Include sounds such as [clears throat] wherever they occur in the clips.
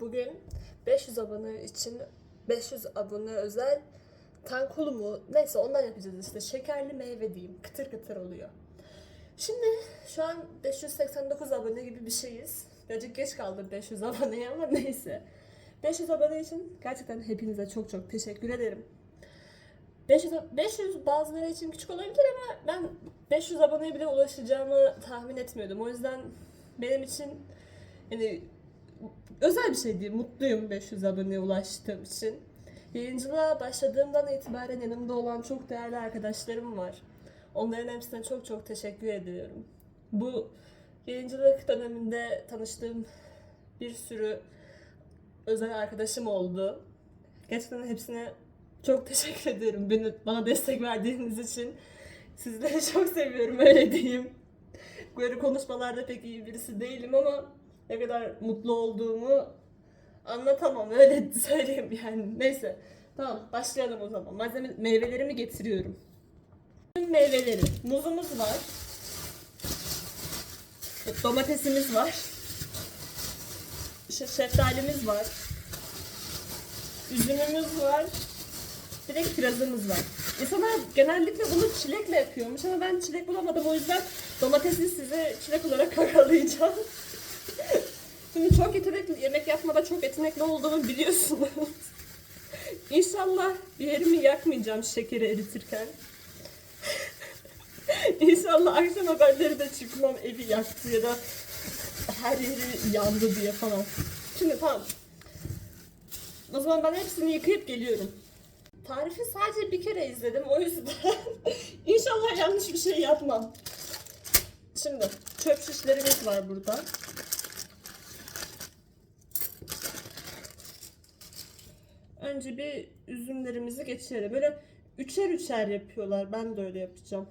Bugün 500 abone için 500 abone özel tankulu mu? Neyse ondan yapacağız işte. Şekerli meyve diyeyim. Kıtır kıtır oluyor. Şimdi şu an 589 abone gibi bir şeyiz. Birazcık geç kaldım 500 aboneye ama [laughs] neyse. 500 abone için gerçekten hepinize çok çok teşekkür ederim. 500, 500 bazıları için küçük olabilir ama ben 500 aboneye bile ulaşacağımı tahmin etmiyordum. O yüzden benim için yani özel bir şey değil. Mutluyum 500 aboneye ulaştığım için. Yayıncılığa başladığımdan itibaren yanımda olan çok değerli arkadaşlarım var. Onların hepsine çok çok teşekkür ediyorum. Bu yayıncılık döneminde tanıştığım bir sürü özel arkadaşım oldu. Gerçekten hepsine çok teşekkür ediyorum beni bana destek verdiğiniz için. Sizleri [laughs] çok seviyorum öyle diyeyim. Böyle konuşmalarda pek iyi birisi değilim ama ne kadar mutlu olduğumu anlatamam öyle [laughs] söyleyeyim yani. Neyse. Tamam başlayalım o zaman. Malzeme meyvelerimi getiriyorum. Tüm meyveleri. Muzumuz var. Domatesimiz var. Şeftalimiz var. Üzümümüz var. Bir de kirazımız var. İnsanlar genellikle bunu çilekle yapıyormuş ama ben çilek bulamadım o yüzden domatesi size çilek olarak [laughs] kakalayacağım. Şimdi çok yetenekli yemek yapmada çok yetenekli olduğumu biliyorsunuz. [laughs] İnşallah bir yerimi yakmayacağım şekeri eritirken. [laughs] İnşallah akşam haberleri de çıkmam evi yaktı ya da her yeri yandı diye falan. Şimdi tamam. O zaman ben hepsini yıkayıp geliyorum. Tarifi sadece bir kere izledim o yüzden [laughs] inşallah yanlış bir şey yapmam. Şimdi çöp şişlerimiz var burada. Önce bir üzümlerimizi geçirelim. Böyle üçer üçer yapıyorlar. Ben de öyle yapacağım.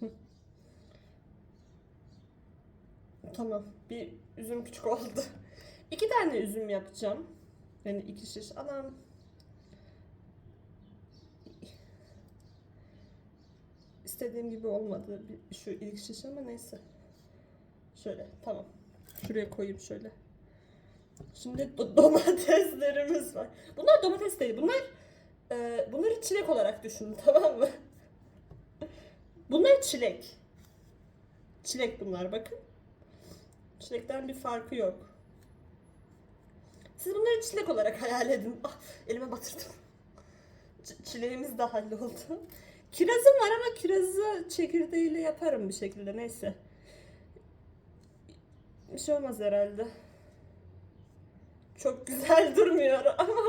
[laughs] Tamam. Bir üzüm küçük oldu. [laughs] İki tane üzüm yapacağım. Yani iki şiş. Anam. İstediğim gibi olmadı şu ilk şiş ama neyse. Şöyle tamam. Şuraya koyayım şöyle. Şimdi do- [laughs] domateslerimiz var. Bunlar domates değil. Bunlar e, bunları çilek olarak düşünün [laughs] tamam mı? Bunlar çilek. Çilek bunlar bakın. Çilekten bir farkı yok. Siz bunları çilek olarak hayal edin. Ah, elime batırdım. Ç- çileğimiz de halloldu. Kirazım var ama kirazı çekirdeğiyle yaparım bir şekilde neyse. Bir şey olmaz herhalde. Çok güzel [laughs] durmuyor ama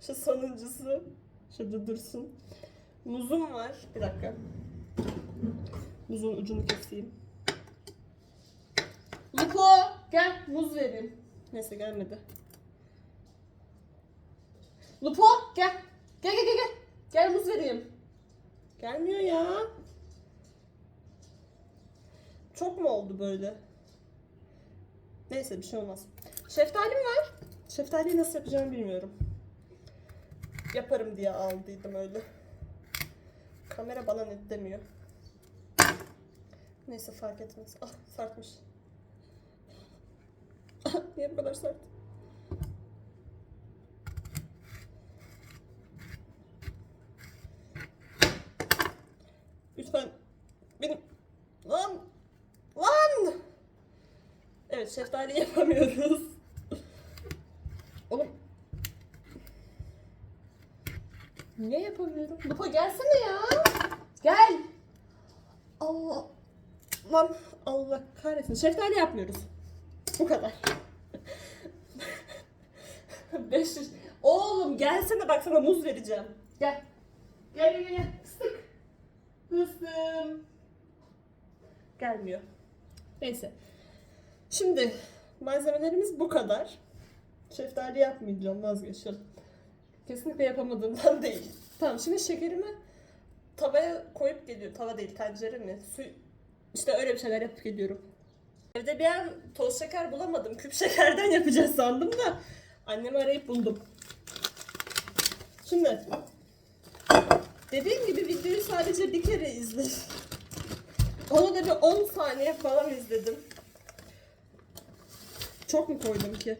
şu sonuncusu şurada dursun. Muzum var. Bir dakika. Muzun ucunu keseyim. Lupo gel muz vereyim. Neyse gelmedi. Lupo gel. Gel gel gel gel. Gel muz vereyim. Gelmiyor ya. Çok mu oldu böyle? Neyse bir şey olmaz. Şeftalim var. Şeftaliyi nasıl yapacağımı bilmiyorum. Yaparım diye aldıydım öyle. Kamera bana net demiyor. Neyse fark etmez. Ah sertmiş. Ah, Niye bu kadar sert? Lütfen benim lan lan Şeftali yapamıyoruz. Oğlum Niye yapamıyorum? Lupa gelsene ya. Gel. Allah. Lan Allah kahretsin. Şeftali yapmıyoruz. Bu kadar. [laughs] 500. Oğlum gelsene bak sana muz vereceğim. Gel. Gel gel gel. Fıstık. Fıstığım. Gelmiyor. Neyse. Şimdi malzemelerimiz bu kadar. Şeftali yapmayacağım vazgeçiyorum. Kesinlikle yapamadığımdan [laughs] değil. Tamam şimdi şekerimi tavaya koyup geliyorum. Tava değil tencere mi? Su işte öyle bir şeyler yapıp geliyorum. Evde bir an toz şeker bulamadım. Küp [laughs] şekerden yapacağız sandım da annemi arayıp buldum. Şimdi dediğim gibi videoyu sadece bir kere izle. Onu da bir 10 saniye falan izledim. Çok mu koydum ki?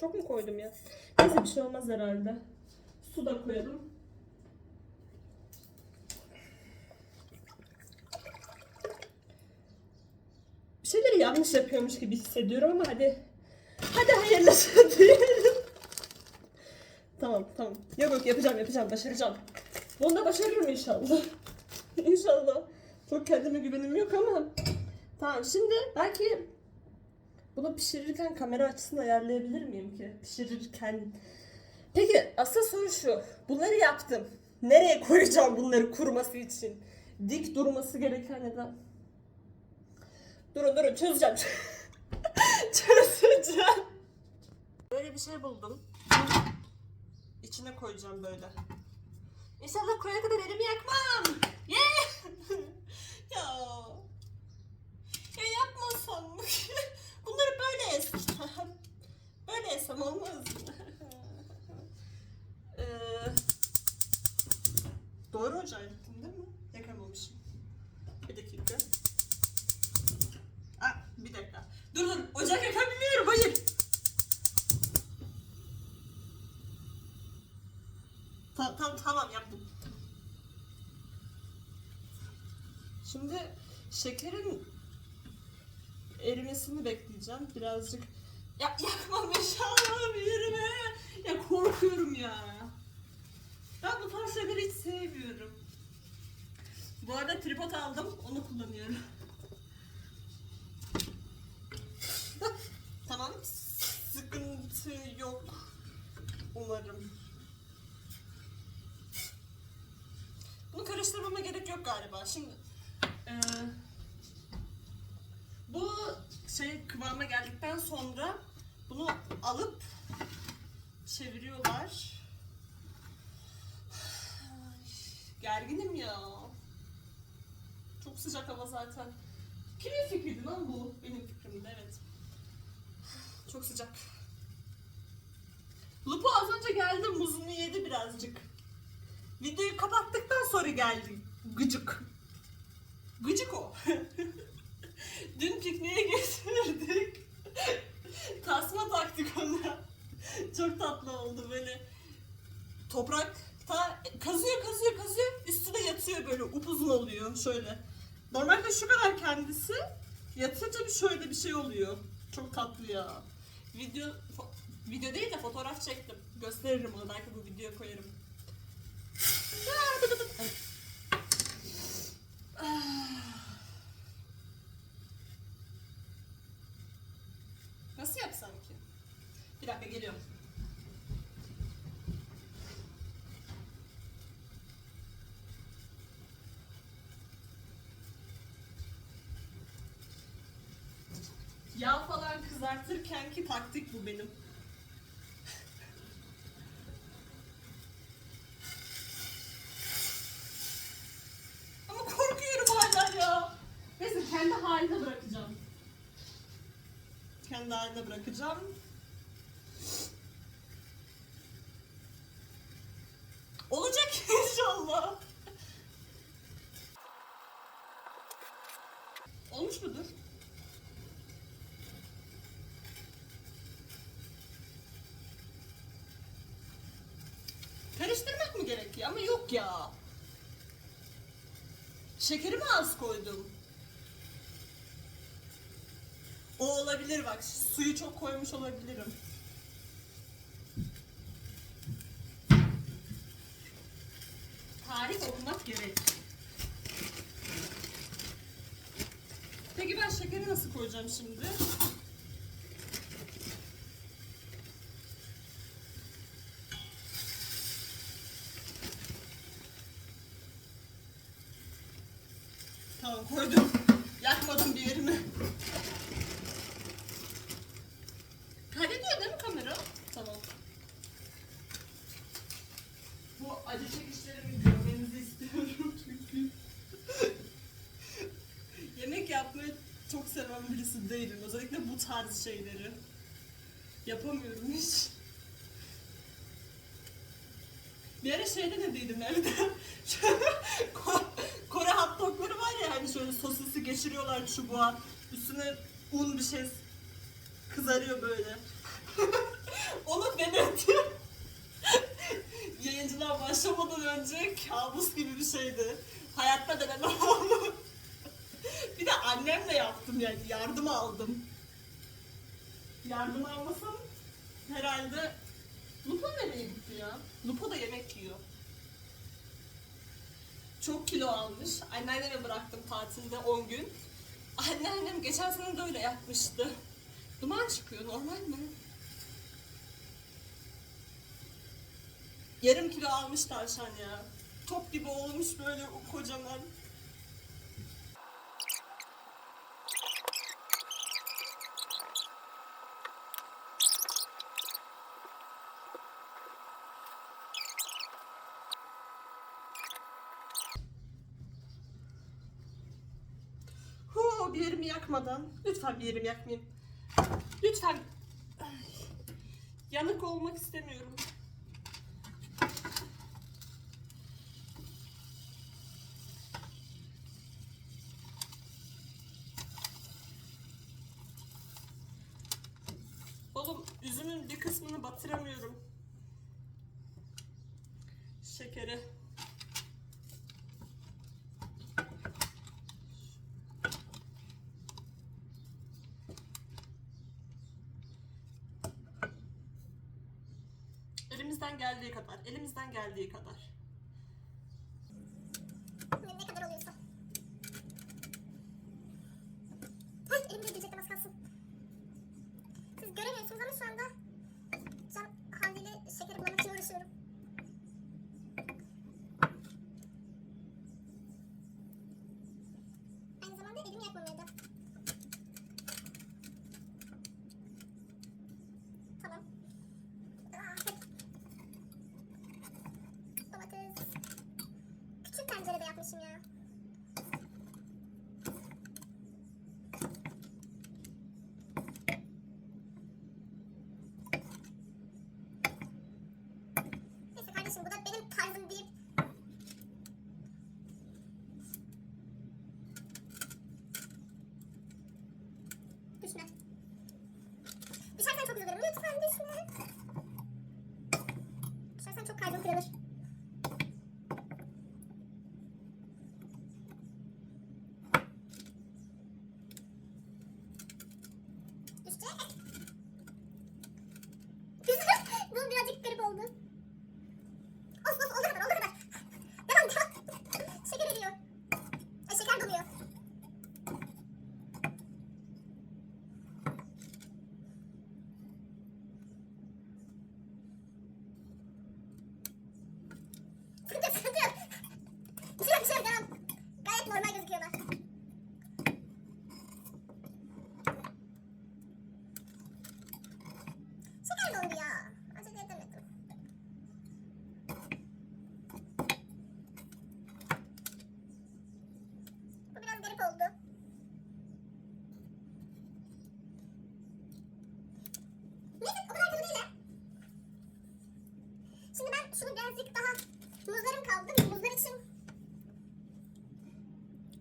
Çok mu koydum ya? Neyse bir şey olmaz herhalde. Su da koyalım. Bir şeyleri yanlış yapıyormuş gibi hissediyorum ama hadi. Hadi hayırlısı [laughs] diyelim. Tamam tamam. Yok yok yapacağım yapacağım başaracağım. Bunu da başarırım inşallah. [laughs] inşallah. Çok kendime güvenim yok ama. Tamam şimdi belki bunu pişirirken kamera açısını ayarlayabilir miyim ki? Pişirirken. Peki asıl soru şu. Bunları yaptım. Nereye koyacağım bunları kuruması için? Dik durması gereken neden? Durun durun çözeceğim. [laughs] çözeceğim. Böyle bir şey buldum. İçine koyacağım böyle. İnşallah koyana kadar elimi yakmam. Yeah! Ya. [laughs] Ya yapmasam mı? Bunları böyle yesem. böyle yesem olmaz mı? Ee, doğru ocağa gittim değil mi? Yakamamışım. Bir dakika. Aa, bir dakika. Dur dur. Ocak yakabiliyorum. Hayır. Tamam tamam tamam yaptım. Şimdi şekerin erimesini bekleyeceğim. Birazcık ya yakmam inşallah bir yerime. Ya korkuyorum ya. Ben bu tarz şeyleri hiç sevmiyorum. Bu arada tripod aldım. Onu kullanıyorum. [laughs] tamam. Sıkıntı yok. Umarım. Bunu karıştırmama gerek yok galiba. Şimdi eee, bu şey kıvama geldikten sonra bunu alıp çeviriyorlar. Gerginim ya. Çok sıcak hava zaten. Kimin fikriydi lan bu? Benim fikrimdi evet. Çok sıcak. Lupo az önce geldi muzunu yedi birazcık. Videoyu kapattıktan sonra geldi. Gıcık. Gıcık o. [laughs] Dün pikniğe [laughs] götürdük. Çok tatlı oldu böyle. Toprakta kazıyor kazıyor kazıyor üstüne yatıyor böyle upuzun oluyor şöyle. Normalde şu kadar kendisi yatınca bir şöyle bir şey oluyor. Çok tatlı ya. Video video değil de fotoğraf çektim. Gösteririm onu belki bu videoya koyarım. Nasıl yapsam ki? Bir dakika geliyorum. Yağ falan kızartırken ki taktik bu benim. Ama korkuyorum hala ya. Neyse kendi haline bırakacağım. Kendi haline bırakacağım. Olacak inşallah. Olmuş mudur? Gerekiyor? Ama yok ya. Şekeri mi az koydum? O olabilir bak. Suyu çok koymuş olabilirim. Tarih okumak gerek. Peki ben şekeri nasıl koyacağım şimdi? Koydum. Yakmadım bir yerimi. Kaydediyor değil mi kamera? Tamam. Bu acı çekişlerimi görmenizi istiyorum çünkü. [laughs] Yemek yapmayı çok seven birisi değilim. Özellikle bu tarz şeyleri. Yapamıyorum hiç. Bir ara şeyde ne değilim evde. [laughs] çubuğa. Üstüne un bir şey kızarıyor böyle. [laughs] Onu denedim. [laughs] Yayıncılığa başlamadan önce kabus gibi bir şeydi. Hayatta denemem [laughs] onu. bir de annemle yaptım yani yardım aldım. Yardım almasam herhalde Lupo nereye gitti ya? Lupo da yemek yiyor. Çok kilo almış. Anneanneme bıraktım tatilde 10 gün. Anneannem geçen sene de öyle yapmıştı. Duman çıkıyor normal mi? Yarım kilo almış tavşan ya. Top gibi olmuş böyle kocaman. Hu bir yakmadan. Lütfen bir yerimi yakmayayım. Lütfen. Ay, Yanık olmak istemiyorum. Oğlum üzümün bir kısmını batıramıyorum. Şekeri. Elimizden geldiği kadar, geldiği kadar. Ne, ne kadar oluyorsa. Ay elimde diyecektim az kalsın. Siz göremiyorsunuz ama şu anda cam havliyle şekeri bulamak için uğraşıyorum. Aynı zamanda elimi yakmamaya da. Tamam. Ah, hadi. Domates. Küçük tencerede yapmışım ya. Neyse kardeşim bu da benim tarzım deyip birazcık garip oldu. Of of olduğu kadar olduğu kadar. Devam devam. Şeker eriyor. Ay şeker doluyor. Sıkıntı yok sıkıntı yok. Bir şey yok bir şey yok devam. Gayet normal gözüküyorlar. Şeker dondu ya. Acele edemedim. Bu biraz garip oldu. Neyse o kadar kötü değil ya. Şimdi ben şunu birazcık daha muzlarım kaldı. Muzlar için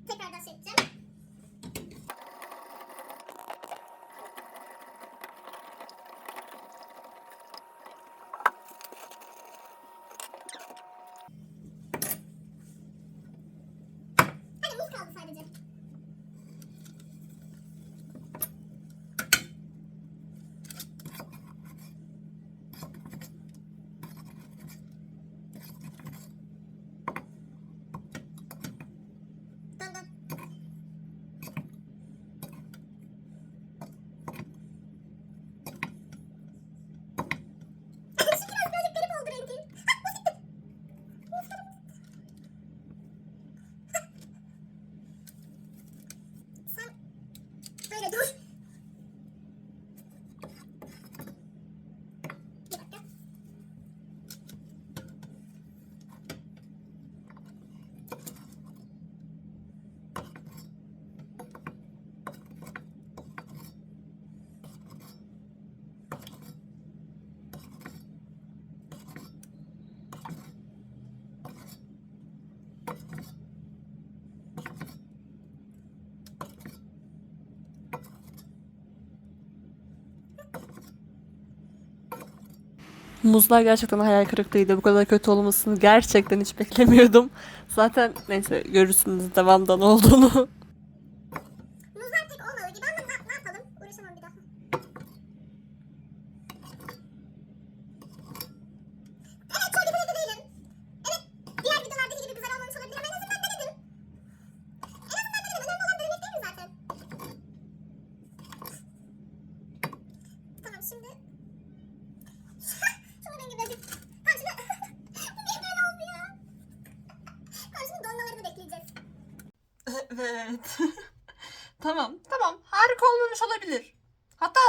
tekrardan şey edeceğim. Hadi muz kaldı sadece. Dön dön. Şimdi biraz birazcık garip oldu rengi. Ha, muz gitti. Muz gitti. Sen böyle dur. Bir dakika. Muzlar gerçekten hayal kırıklığıydı. Bu kadar kötü olmasını gerçekten hiç beklemiyordum. Zaten neyse görürsünüz devamda ne olduğunu. Muzlar pek olmadı gibi ama ne, ne yapalım? Uğraşamam bir daha. Evet çok yetenekli değilim. Evet diğer videolardaki gibi güzel olmamış olabilir ama en azından denedim. En azından denedim. Önemli olan denemek değil mi zaten? Tamam şimdi. Şunun rengi birazcık. Tamam şimdi. Bu niye böyle oldu ya? Tamam şimdi donmalarını bekleyeceğiz. Evet. tamam, tamam. Harika olmamış olabilir. Hatta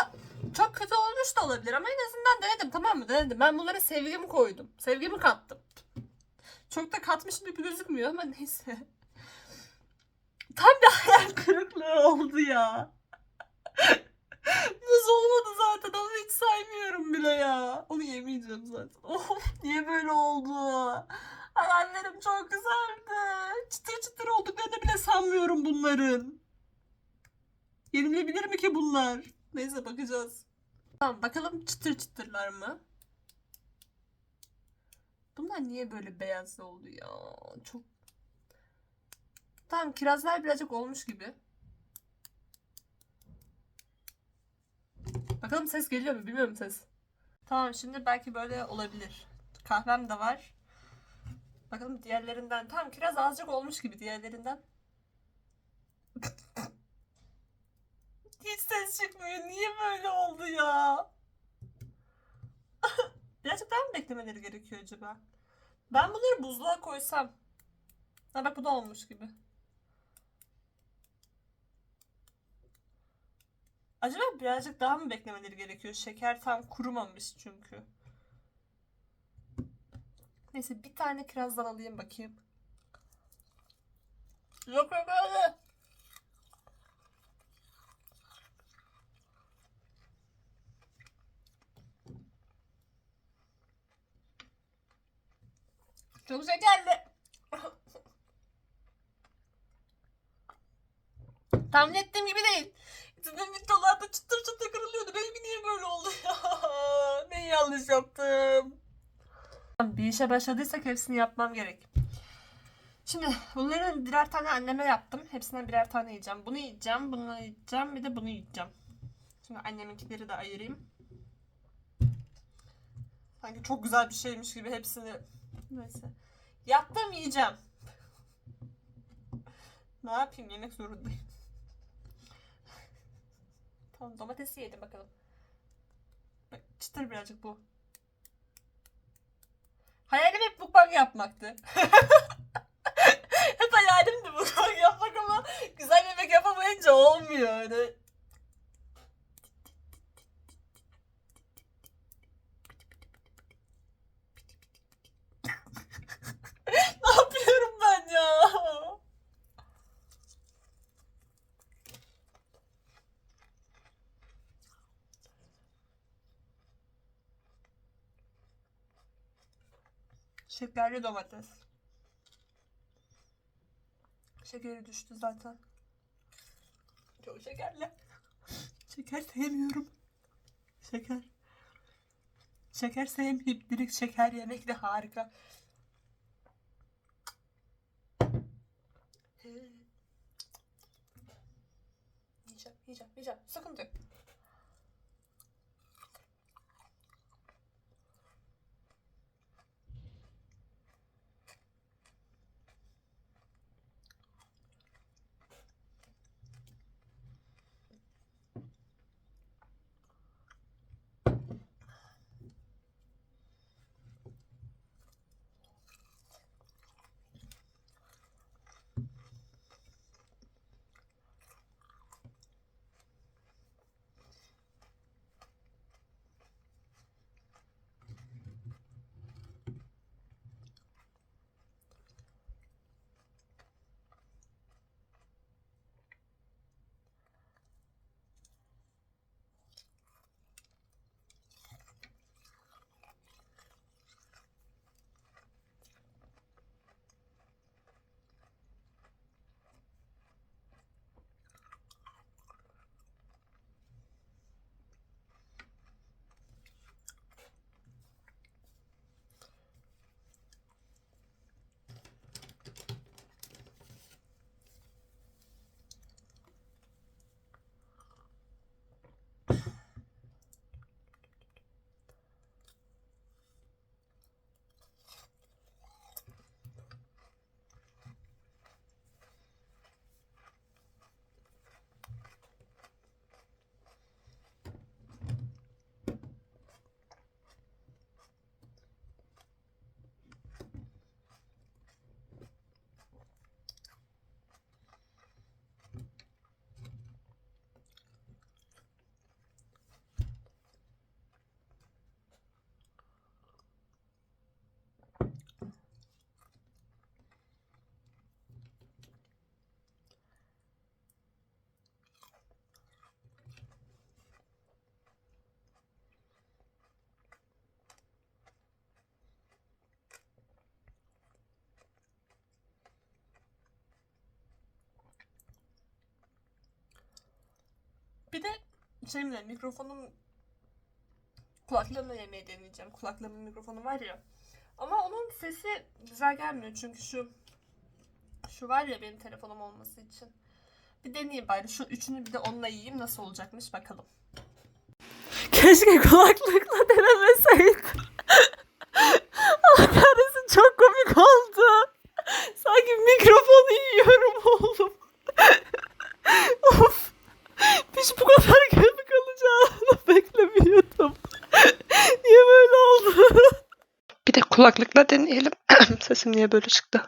çok kötü olmuş da olabilir ama en azından denedim tamam mı? Denedim. Ben bunlara sevgimi koydum. Sevgimi kattım. Çok da katmışım gibi gözükmüyor ama neyse. Tam bir hayal kırıklığı oldu ya. Muz olmadı zaten onu hiç saymıyorum bile ya. Onu yemeyeceğim zaten. [laughs] Of niye böyle oldu? Hayallerim çok güzeldi. Çıtır çıtır olduklarını bile sanmıyorum bunların. Yenilebilir mi ki bunlar? Neyse bakacağız. Tamam bakalım çıtır çıtırlar mı? Bunlar niye böyle beyaz oldu ya? Çok... Tamam kirazlar birazcık olmuş gibi. Bakalım ses geliyor mu? Bilmiyorum ses. Tamam şimdi belki böyle olabilir. Kahvem de var. Bakalım diğerlerinden. Tamam kiraz azıcık olmuş gibi diğerlerinden. Hiç ses çıkmıyor. Niye böyle oldu ya? [laughs] Birazcık daha mı beklemeleri gerekiyor acaba? Ben bunları buzluğa koysam. Ha bak bu da olmuş gibi. Acaba birazcık daha mı beklemeleri gerekiyor? Şeker tam kurumamış çünkü. Neyse bir tane kirazdan alayım bakayım. Yok yok öyle. Çok şekerli. Tahmin ettiğim gibi değil. Sizin videolarda çıtır çıtır kırılıyordu. Benimki niye böyle oldu ya? [laughs] Ne yanlış yaptım? Bir işe başladıysak hepsini yapmam gerek. Şimdi bunların birer tane anneme yaptım. Hepsinden birer tane yiyeceğim. Bunu yiyeceğim, bunu yiyeceğim, bir de bunu yiyeceğim. Şimdi anneminkileri de ayırayım. Sanki çok güzel bir şeymiş gibi hepsini... Neyse. Yaptım yiyeceğim. ne yapayım yemek zorundayım. tamam domatesi yedim bakalım. Bak, çıtır birazcık bu. Hayalim hep mukbang yapmaktı. [laughs] hep hayalimdi mukbang yapmak ama güzel yemek yapamayınca olmuyor öyle. ne yapıyorum ben ya? Şekerli domates. Şekeri düştü zaten. Çok şekerli. [laughs] Şeker sevmiyorum. Şeker. Şeker sevmeyip direkt şeker yemek de harika. Yiyeceğim, yiyeceğim, yiyeceğim. Sıkıntı yok. Bir de şeyimle mikrofonum kulaklığımla yemeği deneyeceğim. Kulaklığımın mikrofonu var ya. Ama onun sesi güzel gelmiyor çünkü şu şu var ya benim telefonum olması için. Bir deneyeyim bari. Şu üçünü bir de onunla yiyeyim nasıl olacakmış bakalım. Keşke kulaklıkla denemeseydim. Allah kahretsin çok komik oldu. Sanki mikrofonu yiyorum oğlum. of. Hiç bu kadar komik olacağını beklemiyordum. Niye böyle oldu? Bir de kulaklıkla deneyelim. [clears throat] Sesim niye böyle çıktı?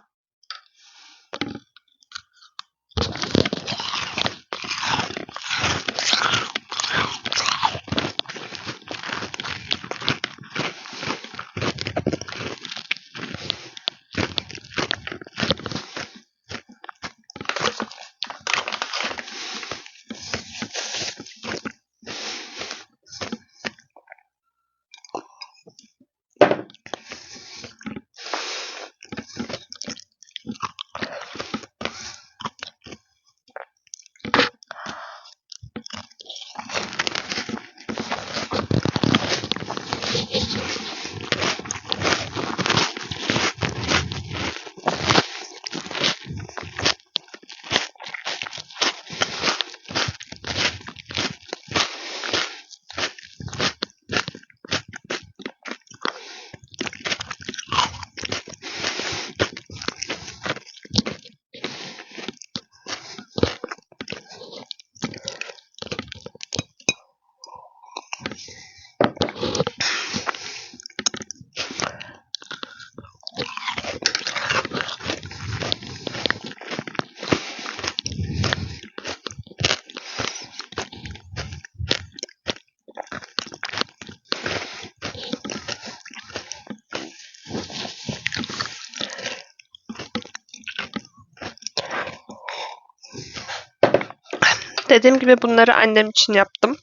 Dediğim gibi bunları annem için yaptım.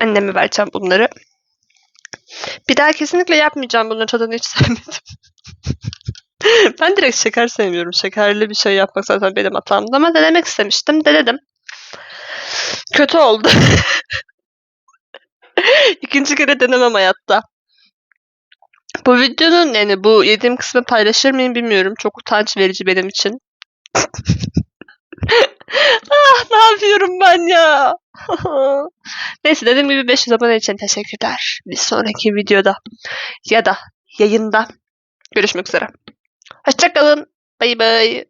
Anneme vereceğim bunları. Bir daha kesinlikle yapmayacağım bunların tadını hiç [laughs] sevmedim. ben direkt şeker sevmiyorum. Şekerli bir şey yapmak zaten benim hatamdı ama denemek istemiştim. Denedim. Kötü oldu. [laughs] İkinci kere denemem hayatta. Bu videonun yani bu yediğim kısmı paylaşır mıyım bilmiyorum. Çok utanç verici benim için. [laughs] ah ne yapıyorum ben ya? [laughs] Neyse dediğim gibi 500 abone için teşekkürler. Bir sonraki videoda ya da yayında görüşmek üzere. Hoşçakalın. Bay bay.